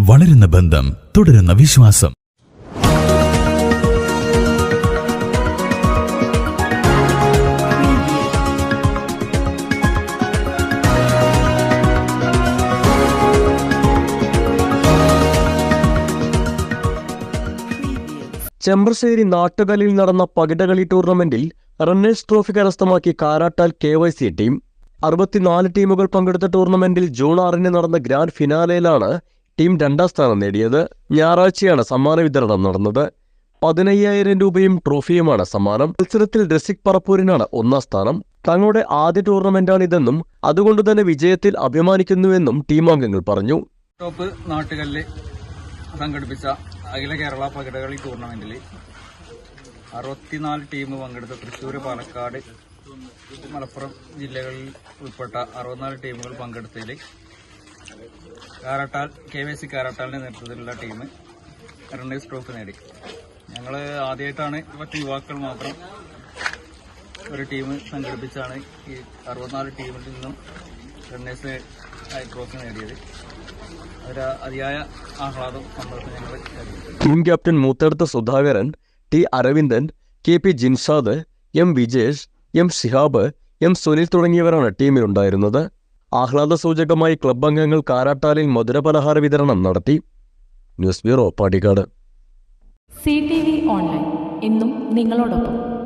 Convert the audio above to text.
വളരുന്ന ബന്ധം തുടരുന്ന വിശ്വാസം. ചെമ്പ്രശ്ശേരി നാട്ടുകലിൽ നടന്ന പകിടകളി ടൂർണമെന്റിൽ റണ്ണേഴ്സ് ട്രോഫി കരസ്ഥമാക്കി Karattal K Y C team അറുപത്തിനാല് ടീമുകൾ പങ്കെടുത്ത ടൂർണമെന്റിൽ ജൂൺ ആറിന് നടന്ന ഗ്രാൻഡ് ഫിനാലയിലാണ് ടീം രണ്ടാം സ്ഥാനം നേടിയത്. ഞായറാഴ്ചയാണ് സമ്മാന വിതരണം നടന്നത്. പതിനയ്യായിരം രൂപയും ട്രോഫിയുമാണ് സമ്മാനം. മത്സരത്തിൽ രസിക് പറപ്പൂരിനാണ് ഒന്നാം സ്ഥാനം. തങ്ങളുടെ ആദ്യ ടൂർണമെന്റാണിതെന്നും അതുകൊണ്ട് തന്നെ വിജയത്തിൽ അഭിമാനിക്കുന്നുവെന്നും ടീം അംഗങ്ങൾ പറഞ്ഞു. ടോപ്പ് നാട്ടുകളിൽ സംഘടിപ്പിച്ച അഖില കേരള പകടകളി ടൂർണമെന്റിൽ അറുപത്തിനാല് ടീം പങ്കെടുത്ത തൃശ്ശൂർ പാലക്കാട് മലപ്പുറം ജില്ലകളിൽ ഉൾപ്പെട്ട അറുപത്തിനാല് ടീമുകൾ പങ്കെടുത്തതിൽ കാരട്ടാൽ കെ വൈ സി കാരട്ടാലിന്റെ നേതൃത്വത്തിലുള്ള ടീം റണ്ണേഴ്സ് ട്രോഫി നേടി. ഞങ്ങൾ ആദ്യമായിട്ടാണ് മറ്റ് യുവാക്കൾ മാത്രം ഒരു ടീം സംഘടിപ്പിച്ചാണ് ഈ അറുപത്തിനാല് ടീമിൽ നിന്നും റണ്ണേഴ്സ് ട്രോഫി നേടിയത്. ഒരു അതിയായ ആഹ്ലാദം സന്തോഷം ഞങ്ങൾ team captain മൂത്തടുത്ത Sudhakaran T Aravindan K P Jinsad M Vijesh M Shihab M Sunil തുടങ്ങിയവരാണ് ടീമിലുണ്ടായിരുന്നത്. ആഹ്ലാദ സൂചകമായി ക്ലബ് അംഗങ്ങൾ കാരാട്ടാലിൽ മധുരപലഹാര വിതരണം നടത്തി. News bureau Padikkad C T V online. ഇന്നും നിങ്ങളോടൊപ്പം.